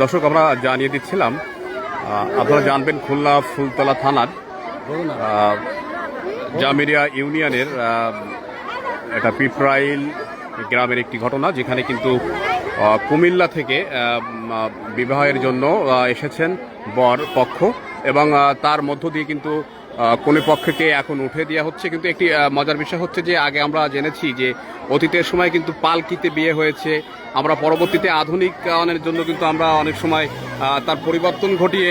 দর্শক, আমরা জানিয়ে দিচ্ছিলাম আপনারা জানবেন খুলনা ফুলতলা থানার জামিরিয়া ইউনিয়নের এটা পিপ্রাইল গ্রামের একটি ঘটনা, যেখানে কিন্তু কুমিল্লা থেকে বিবাহের জন্য এসেছেন বর পক্ষ এবং তার মধ্য দিয়ে কিন্তু কনে পক্ষকে এখন উঠে দেওয়া হচ্ছে। কিন্তু একটি মজার বিষয় হচ্ছে যে আগে আমরা জেনেছি যে অতীতের সময় কিন্তু পালকিতে বিয়ে হয়েছে। আমরা পরবর্তীতে আধুনিকায়নের জন্য কিন্তু আমরা অনেক সময় তার পরিবর্তন ঘটিয়ে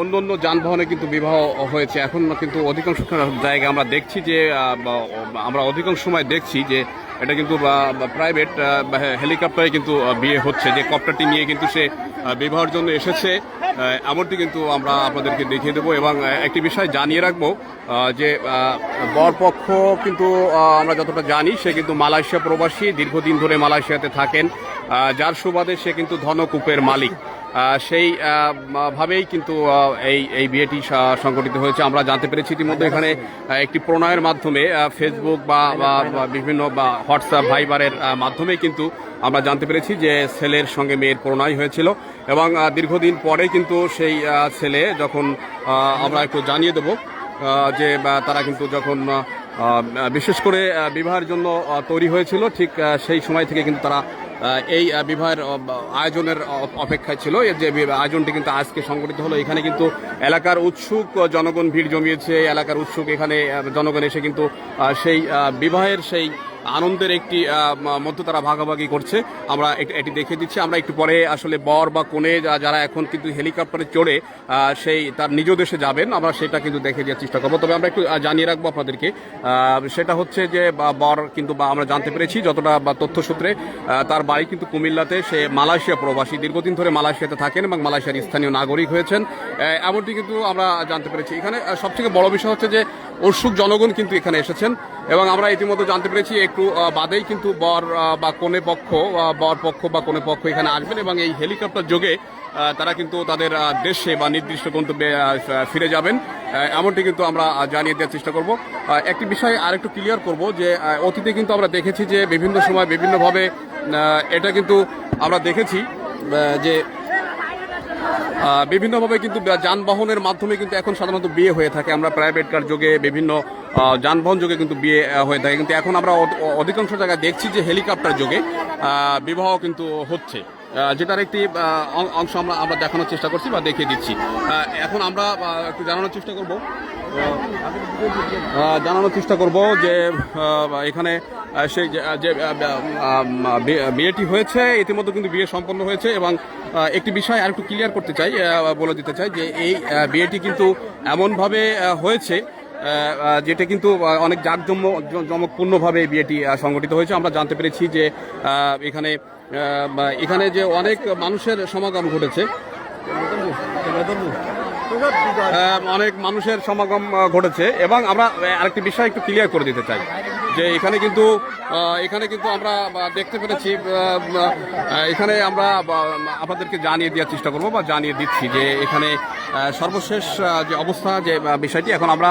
অন্য অন্য যানবাহনে কিন্তু বিবাহ হয়েছে। এখন কিন্তু অধিকাংশ জায়গায় আমরা দেখছি যে আমরা অধিকাংশ সময় দেখছি যে এটা কিন্তু প্রাইভেট হেলিকপ্টারে কিন্তু বিয়ে হচ্ছে। যে কপ্টারটি নিয়ে কিন্তু সে বিবাহের জন্য এসেছে এমনটি কিন্তু আমরা আপনাদেরকে দেখিয়ে দেবো এবং একটি বিষয় জানিয়ে রাখব যে বরপক্ষ কিন্তু আমরা যতটা জানি, সে কিন্তু মালয়েশিয়া প্রবাসী, দীর্ঘদিন ধরে মালয়েশিয়াতে থাকেন যার সুবাদে সে কিন্তু ধনকূপের মালিক। সেই ভাবেই কিন্তু এই এই বিয়েটি সংগঠিত হয়েছে। আমরা জানতে পেরেছি ইতিমধ্যে এখানে একটি প্রণয়ের মাধ্যমে ফেসবুক বা বিভিন্ন, বা হোয়াটসঅ্যাপ ভাইবারের মাধ্যমে কিন্তু আমরা জানতে পেরেছি যে ছেলের সঙ্গে মেয়ের প্রণয় হয়েছিল এবং দীর্ঘদিন পরে কিন্তু সেই ছেলে যখন আমরা একটু জানিয়ে দেব যে তারা কিন্তু যখন বিশেষ করে বিবাহের জন্য তৈরি হয়েছিল, ঠিক সেই সময় থেকে কিন্তু তারা এই বিবাহের আয়োজনের অপেক্ষায় ছিল। এর যে আয়োজনটি কিন্তু আজকে সংগঠিত হলো। এখানে কিন্তু এলাকার উৎসুক জনগণ ভিড় জমিয়েছে। এলাকার উৎসুক এখানে জনগণ এসে কিন্তু সেই বিবাহের সেই আনন্দের একটি মধ্য তারা ভাগাভাগি করছে। আমরা এটি- দেখে দিচ্ছি। আমরা একটু পরে আসলে বর বা কোণে যারা এখন কিন্তু হেলিকপ্টারে চড়ে সেই তার নিজ দেশে যাবেন। আমরা সেটা কিন্তু দেখে দেওয়ার চেষ্টা করব। তবে আমরা একটু জানিয়ে রাখব আপনাদেরকে সেটা হচ্ছে যে বর কিন্তু বা, আমরা জানতে পেরেছি যতটা, বা তথ্য সূত্রে তার বাড়ি কিন্তু কুমিল্লাতে। সে মালয়েশিয়া প্রবাসী। দীর্ঘদিন ধরে মালয়েশিয়াতে থাকেন এবং মালয়েশিয়ার স্থানীয় নাগরিক হয়েছেন। এমনটি কিন্তু আমরা জানতে পেরেছি। এখানে সবথেকে বড় বিষয় হচ্ছে যে উৎসুক জনগণ কিন্তু এখানে এসেছেন এবং আমরা ইতিমধ্যে জানতে পেরেছি একটু বাদেই কিন্তু বর বা কনে পক্ষ বর পক্ষ বা কনে পক্ষ এখানে আসবেন এবং এই হেলিকপ্টার যোগে তারা কিন্তু তাদের দেশে বা নির্দিষ্ট গন্তব্যে ফিরে যাবেন। এমনটি কিন্তু আমরা জানিয়ে দেওয়ার চেষ্টা করব। একটি বিষয় আরেকটু ক্লিয়ার করব যে অতীতে কিন্তু আমরা দেখেছি যে বিভিন্ন সময় বিভিন্নভাবে এটা কিন্তু আমরা দেখেছি যে বিভিন্নভাবে কিন্তু যানবাহনের মাধ্যমে কিন্তু এখন সাধারণত বিয়ে হয়ে থাকে। আমরা প্রাইভেট কার যোগে বিভিন্ন যানবাহন যোগে কিন্তু বিয়ে হয়ে থাকে। কিন্তু এখন আমরা অধিকাংশ জায়গায় দেখছি যে হেলিকপ্টার যোগে বিবাহ কিন্তু হচ্ছে। যেটার একটি অংশ আমরা আমরা দেখানোর চেষ্টা করছি বা দেখিয়ে দিচ্ছি। এখন আমরা একটু জানানোর চেষ্টা করব। জানানোর চেষ্টা করব যে এখানে সেই যে- বিয়েটি হয়েছে, ইতিমধ্যে কিন্তু বিয়ে সম্পন্ন হয়েছে এবং একটি বিষয় আর একটু ক্লিয়ার করতে চাই বলে দিতে চাই যে এই বিয়েটি কিন্তু এমনভাবে হয়েছে যেটা কিন্তু অনেক জাঁকজম, জমকপূর্ণভাবে বিয়েটি সংগঠিত হয়েছে। আমরা জানতে পেরেছি যে এখানে এখানে যে অনেক মানুষের সমাগম ঘটেছে। অনেক মানুষের সমাগম ঘটেছে। এবং আমরা আরেকটি বিষয় একটু ক্লিয়ার করে দিতে চাই। যে এখানে কিন্তু এখানে কিন্তু আমরা দেখতে পেরেছি এখানে আমরা আপনাদেরকে জানিয়ে দেওয়ার চেষ্টা করব বা জানিয়ে দিচ্ছি যে এখানে সর্বশেষ যে অবস্থা, যে বিষয়টি, এখন আমরা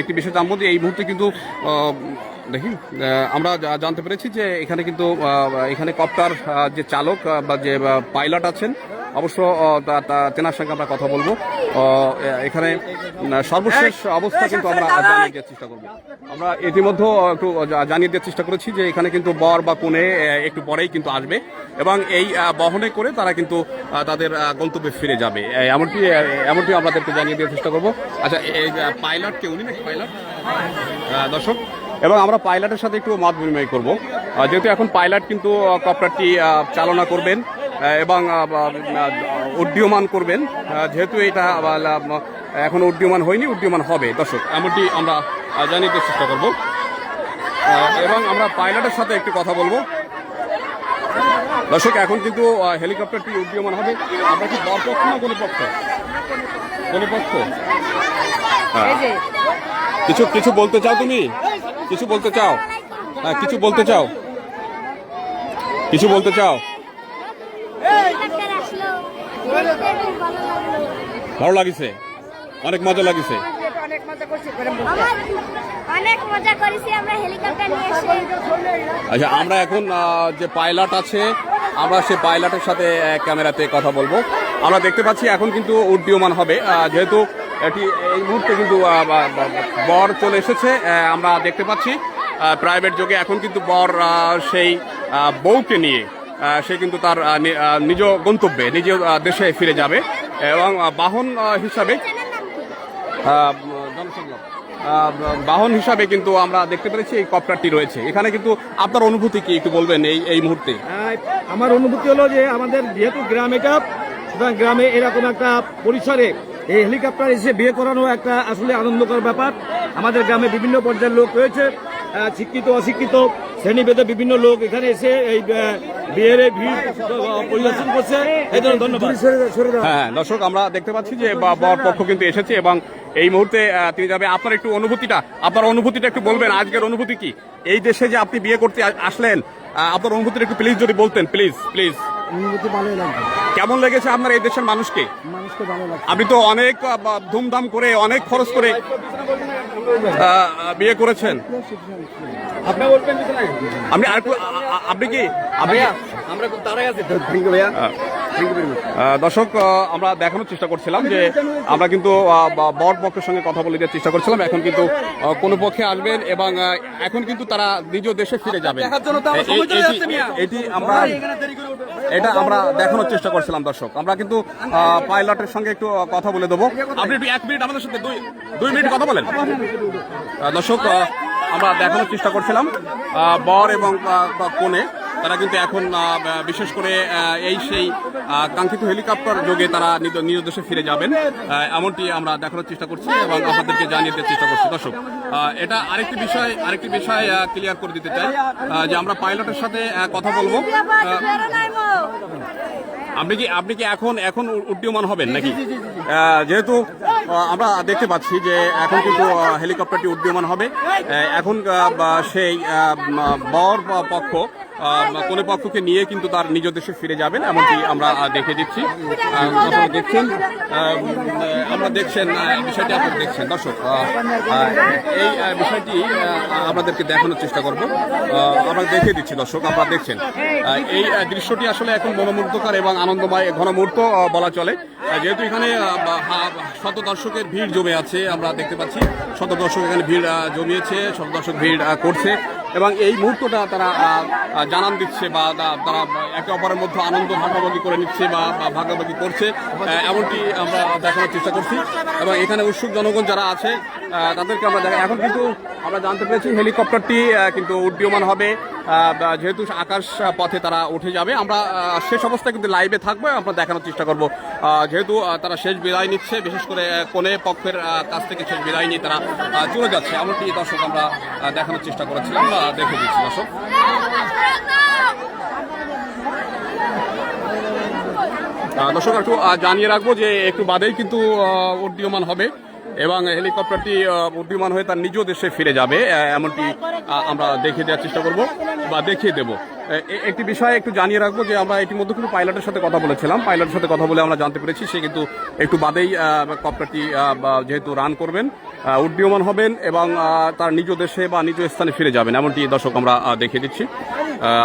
একটি বিষয় জানব যে এই মুহূর্তে কিন্তু দেখি আমরা জানতে পেরেছি যে এখানে কিন্তু এখানে কপ্টার যে চালক বা যে পাইলট আছেন অবশ্য তেনার সঙ্গে আমরা কথা বলব। এখানে সর্বশেষ অবস্থা কিন্তু আমরা জানিয়ে দেওয়ার চেষ্টা করব। আমরা ইতিমধ্যে একটু জানিয়ে দেওয়ার চেষ্টা করেছি যে এখানে কিন্তু বর বা কোণে একটু পরেই কিন্তু আসবে এবং এই বহনে করে তারা কিন্তু তাদের গন্তব্যে ফিরে যাবে। এমনটি এমনটি আপনাদেরকে জানিয়ে দেওয়ার চেষ্টা করব। আচ্ছা এই পাইলট কে উনি নাকি পাইলট দর্শক এবং আমরা পাইলটের সাথে একটু মত বিনিময় করব। যেহেতু এখন পাইলট কিন্তু কপ্টারটি চালনা করবেন এবং উড্ডীয়মান করবেন। যেহেতু এটা এখন উড্ডীয়মান হয়নি উড্ডীয়মান হবে। দর্শক, এমনটি আমরা দেওয়ার চেষ্টা করব। এবং আমরা পাইলটের সাথে একটু কথা বলব। দর্শক, এখন কিন্তু হেলিকপ্টারটি উড্ডীয়মান হবে। আমরা কি বরপক্ষ না কোনো পক্ষ? কোনো পক্ষ? হ্যাঁ। কিছু কিছু বলতে চাও তুমি? কিছু বলতে চাও? হ্যাঁ কিছু বলতে চাও? কিছু বলতে চাও? ভালো লাগিছে? অনেক মজা লাগিছে? আচ্ছা আমরা এখন যে পাইলট আছে, আমরা সে পাইলটের সাথে ক্যামেরাতে কথা বলব। আমরা দেখতে পাচ্ছি এখন কিন্তু উড্ডীয়মান হবে। যেহেতু এটি এই মুহূর্তে কিন্তু বর চলে এসেছে। আমরা দেখতে পাচ্ছি প্রাইভেট যোগে এখন কিন্তু বর সেই বউকে নিয়ে সে কিন্তু তার নিজ গন্তব্যে, নিজ দেশে ফিরে যাবে এবং বাহন হিসাবে বাহন হিসাবে কিন্তু আমরা দেখতে পেরেছি এই কপ্টারটি রয়েছে। এখানে কিন্তু আপনার অনুভূতি কি একটু বলবেন এই এই মুহূর্তে? আমার অনুভূতি হলো যে আমাদের যেহেতু গ্রাম এটা সুতরাং গ্রামে এরকম একটা পরিসরে এই হেলিকপ্টার এসে বিয়ে করানো একটা আসলে আনন্দকর ব্যাপার। আমাদের গ্রামে বিভিন্ন পর্যায়ের লোক রয়েছে শিক্ষিত অশিক্ষিত শ্রেণীভেদে বিভিন্ন লোক এখানে এসে এই বিয়ের ভিড় পরিদর্শন করছে। এই জন্য ধন্যবাদ। হ্যাঁ দর্শক আমরা দেখতে পাচ্ছি যে বা- বর পক্ষ কিন্তু এসেছে এবং এই মুহূর্তে তিনি যাবে। আপনার একটু অনুভূতিটা আপনার অনুভূতিটা একটু বলবেন। আজকের অনুভূতি কি? এই দেশে যে আপনি বিয়ে করতে আসলেন আহ, আপনার অনুভূতিটা একটু প্লিজ যদি বলতেন প্লিজ প্লিজ অনুভূতি ভালোই লাগবে কেমন লেগেছে আপনার এই দেশের মানুষকে? মানুষকে ভালো লাগবে আপনি তো অনেক বা- ধুমধাম করে অনেক খরচ করে বিয়ে করেছেন। আপনি আপনি আর আপনি কি আমরা খুব তাড়াই আছি থ্যাংক ইউ ভাইয়া। দর্শক আমরা দেখানোর চেষ্টা করছিলাম যে আমরা কিন্তু বর পক্ষের সঙ্গে কথা বলে দেওয়ার চেষ্টা করছিলাম। এখন কিন্তু কোনো পক্ষে আসবেন এবং এখন কিন্তু তারা নিজ দেশে ফিরে যাবেন। দেখার জন্য তো আমার এ- সময় চলে এটি- যাচ্ছে মিয়া। এটি আমরা এটা আমরা দেখানোর চেষ্টা করছিলাম দর্শক। আমরা কিন্তু পাইলটের সঙ্গে একটু কথা বলে দেবো। আপনি একটু এক মিনিট আমাদের সাথে দুই দুই মিনিট কথা বলেন। দর্শক আমরা দেখানোর চেষ্টা করছিলাম বর এবং কনে তারা কিন্তু এখন আহ, বিশেষ করে এই সেই কাঙ্ক্ষিত হেলিকপ্টার যোগে তারা নিজ দেশে ফিরে যাবেন। এমনটি আমরা দেখানোর চেষ্টা করছি এবং আপনাদেরকে জানিয়ে দেওয়ার চেষ্টা করছি। দর্শক এটা আরেকটি বিষয় আরেকটি বিষয় ক্লিয়ার করে দিতে চাই যে আমরা পাইলটের সাথে কথা বলব। আপনি কি আপনি কি এখন এখন উড্ডীয়মান হবেন নাকি? যেহেতু আমরা দেখতে পাচ্ছি যে এখন কিন্তু হেলিকপ্টারটি উড্ডীয়মান হবে। এখন সেই বর পক্ষ কোন পক্ষকে নিয়ে কিন্তু তার নিজ দেশে ফিরে যাবেন এমনটি আমরা দেখে দিচ্ছি। দেখছেন আমরা দেখছেন বিষয়টি আপনারা দেখছেন। দর্শক এই বিষয়টি আহ, আপনাদেরকে দেখানোর চেষ্টা করব। আমরা দেখে দিচ্ছি দর্শক আপনারা দেখছেন। এই দৃশ্যটি আসলে এখন মনোমুগ্ধকর এবং আনন্দময় ঘন মুহূর্ত বলা চলে। যেহেতু এখানে শত দর্শকের ভিড় জমে আছে আমরা দেখতে পাচ্ছি। শত দর্শক এখানে ভিড় জমিয়েছে শত দর্শক ভিড় করছে। এবং এই মুহূর্তটা তারা জানান দিচ্ছে বা তারা একে অপরের মধ্যে আনন্দ ভাগাভাগি করে নিচ্ছে বা ভাগাভাগি করছে এমনটি আমরা দেখানোর চেষ্টা করছি। এবং এখানে উৎসুক জনগণ যারা আছে তাদেরকে আমরা দেখা এখন কিন্তু আমরা জানতে পেরেছি হেলিকপ্টারটি কিন্তু উড্ডীয়মান হবে। যেহেতু আকাশ পথে তারা উঠে যাবে, আমরা শেষ অবস্থায় কিন্তু লাইভে থাকব, আমরা দেখানোর চেষ্টা করব। যেহেতু তারা শেষ বিদায় নিচ্ছে, বিশেষ করে কোনে পক্ষের কাছ থেকে শেষ বিদায় নিয়ে তারা চলে যাচ্ছে। এমনটি দর্শক আমরা দেখানোর চেষ্টা করেছিলাম দেখে দিচ্ছি, দর্শক। দর্শক, একটু জানিয়ে রাখব যে একটু বাদেই কিন্তু উড্ডীয়মান হবে। এবং হেলিকপ্টারটি আহ, উড্ডীয়মান হয়ে তার নিজ দেশে ফিরে যাবে এমনটি আমরা দেখিয়ে দেওয়ার চেষ্টা করব বা দেখিয়ে দেব। একটি বিষয় একটু জানিয়ে রাখব যে আমরা ইতিমধ্যে কিন্তু পাইলটের সাথে কথা বলেছিলাম। পাইলটের সাথে কথা বলে আমরা জানতে পেরেছি সে কিন্তু একটু বাদেই কপ্টারটি যেহেতু রান করবেন উড্ডীয়মান হবেন এবং তার নিজ দেশে বা নিজ স্থানে ফিরে যাবেন এমনটি দর্শক আমরা দেখিয়ে দিচ্ছি।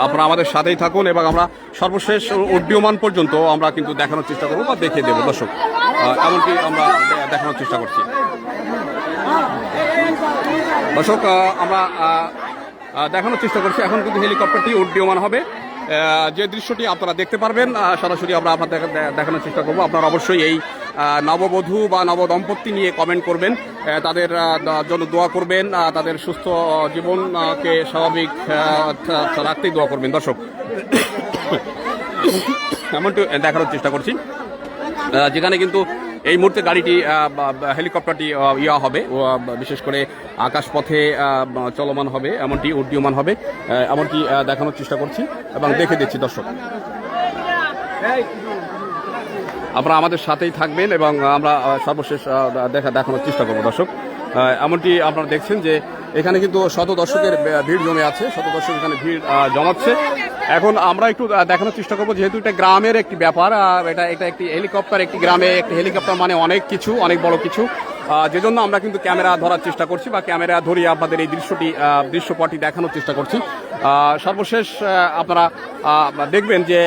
আপনারা আমাদের সাথেই থাকুন এবং আমরা সর্বশেষ উড্ডীয়মান পর্যন্ত আমরা কিন্তু দেখানোর চেষ্টা করব বা দেখিয়ে দেবো দর্শক। এমনটি আমরা দেখানোর চেষ্টা করছি। দর্শক আমরা দেখানোর চেষ্টা করছি। এখন কিন্তু হেলিকপ্টারটি উড্ডীয়মান হবে। যে দৃশ্যটি আপনারা দেখতে পারবেন সরাসরি আমরা আপনার দেখানোর চেষ্টা করব। আপনারা অবশ্যই এই নববধূ বা নবদম্পতি নিয়ে কমেন্ট করবেন। তাদের জন্য দোয়া করবেন তাদের সুস্থ জীবনকে স্বাভাবিক রাখতেই দোয়া করবেন। দর্শক, এমনটি দেখানোর চেষ্টা করছি। যেখানে কিন্তু এই মুহূর্তে গাড়িটি হেলিকপ্টারটি ইয়া হবে। বিশেষ করে আকাশপথে চলমান হবে, এমনটি উড্ডীয়মান হবে এমনটি দেখানোর চেষ্টা করছি এবং দেখে দিচ্ছি দর্শক। আপনারা আমাদের সাথেই থাকবেন এবং আমরা সর্বশেষ দেখা, দেখানোর চেষ্টা করব দর্শক। এমনটি আপনারা দেখছেন যে এখানে কিন্তু শত দর্শকের ভিড় জমে আছে শত দর্শক এখানে ভিড় জমাচ্ছে। এখন আমরা একটু দেখানোর চেষ্টা করব যেহেতু এটা গ্রামের একটি ব্যাপার এটা এটা একটি হেলিকপ্টার একটি গ্রামে একটি হেলিকপ্টার মানে অনেক কিছু অনেক বড় কিছু। যে জন্য আমরা কিন্তু ক্যামেরা ধরার চেষ্টা করছি বা ক্যামেরা ধরিয়ে আপনাদের এই দৃশ্যটি আহ, দৃশ্যপটটি দেখানোর চেষ্টা করছি। সর্বশেষ আপনারা দেখবেন যে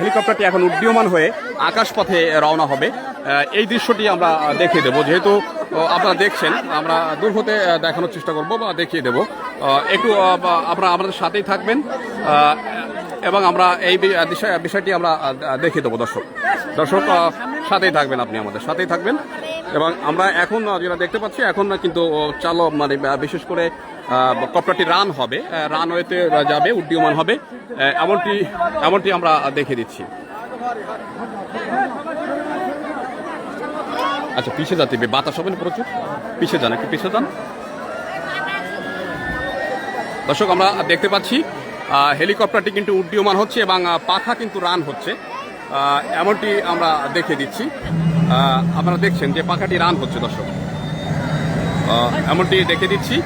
হেলিকপ্টারটি এখন উড্ডীয়মান হয়ে আকাশপথে রওনা হবে। এই দৃশ্যটি আমরা দেখিয়ে দেবো। যেহেতু আপনারা দেখছেন, আমরা দূর হতে দেখানোর চেষ্টা করব বা দেখিয়ে দেবো। একটু আপনারা আমাদের সাথেই থাকবেন এবং আমরা এই বিষয়- বিষয়টি আমরা দেখিয়ে দেবো দর্শক। দর্শক সাথেই থাকবেন আপনি আমাদের, সাথেই থাকবেন। এবং আমরা এখন যেটা দেখতে পাচ্ছি, এখন কিন্তু চালক মানে বিশেষ করে কপ্টারটি রান হবে রানওয়েতে যাবে উড্ডীয়মান হবে এমনটি এমনটি আমরা দেখিয়ে দিচ্ছি। আচ্ছা পিছিয়ে যাতে বাতাস হবে না প্রচুর? পিছিয়ে যান, একটু পিছিয়ে যান। দর্শক, আমরা দেখতে পাচ্ছি হেলিকপ্টারটি কিন্তু উড্ডীয়মান হচ্ছে এবং পাখা কিন্তু রান হচ্ছে। এমনটি আমরা দেখে দিচ্ছি। আপনারা দেখছেন যে পাখাটি রান হচ্ছে, দর্শক। এমনটি দেখে দিচ্ছি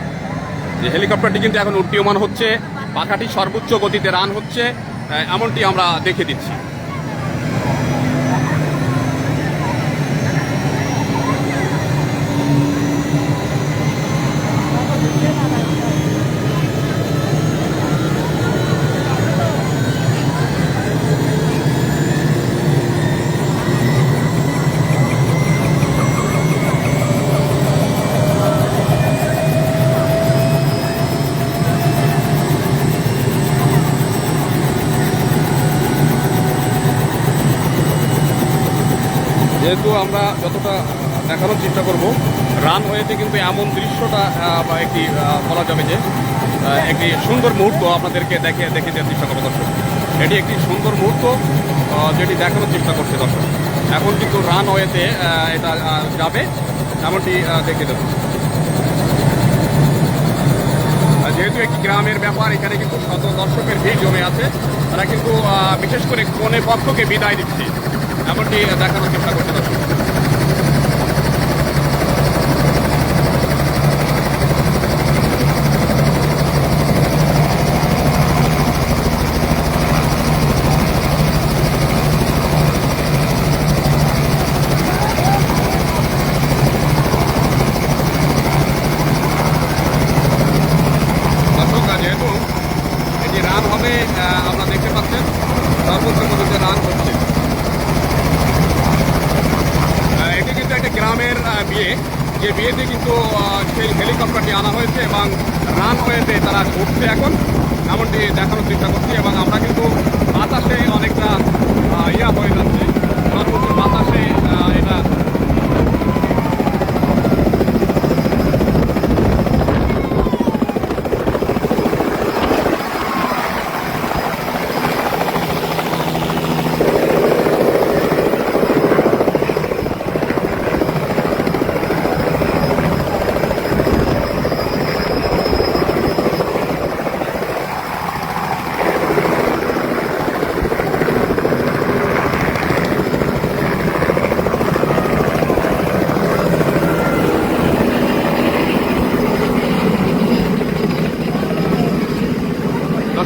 যে হেলিকপ্টারটি কিন্তু এখন উড্ডীয়মান হচ্ছে। পাখাটি সর্বোচ্চ গতিতে রান হচ্ছে। এমনটি আমরা দেখে দিচ্ছি। যেহেতু আমরা যতটা দেখানোর চেষ্টা করব রানওয়েতে কিন্তু এমন দৃশ্যটা বা একটি বলা যাবে যে একটি সুন্দর মুহূর্ত আপনাদেরকে দেখে দেখে দেওয়ার চেষ্টা করব দর্শক। এটি একটি সুন্দর মুহূর্ত যেটি দেখানোর চেষ্টা করছে দর্শক। এখন কিন্তু রানওয়েতে আহ, এটা যাবে এমনটি দেখে দেবো যেহেতু একটি গ্রামের ব্যাপার এখানে কিন্তু শত দর্শকের ভিড় জমে আছে তারা কিন্তু বিশেষ করে কোনে পক্ষকে বিদায় দিচ্ছে। এমনটি দেখানোর চেষ্টা করছে দর্শক দর্শক যেহেতু এটি রান হবে আহ, আপনারা দেখতে পাচ্ছেন সর্বোচ্চ গতিতে রান হচ্ছে আহ, এটি কিন্তু একটা গ্রামের আহ, বিয়ে বিয়েতে কিন্তু সেই হেলিকপ্টারটি আনা হয়েছে এবং রানওয়েতে তারা ঘুরছে এখন। এমনটি দেখানোর চেষ্টা করছি এবং আমরা কিন্তু বাতাসে অনেকটা ইয়া হয়ে যাচ্ছে সর্বোচ্চ বাতাসে আহ, এটা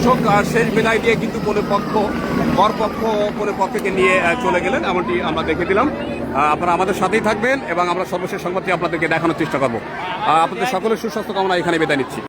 দর্শক শেষ বেলায় দিয়ে কিন্তু কোনো পক্ষ পরপক্ষ কোনো পক্ষকে নিয়ে চলে গেলেন। এমনটি আমরা দেখে দিলাম। আপনারা আমাদের সাথেই থাকবেন এবং আমরা সর্বশেষ সংবাদটি আপনাদেরকে দেখানোর চেষ্টা করব। আপনাদের সকলের সুস্বাস্থ্য কামনা এখানে বেদায় নিচ্ছি।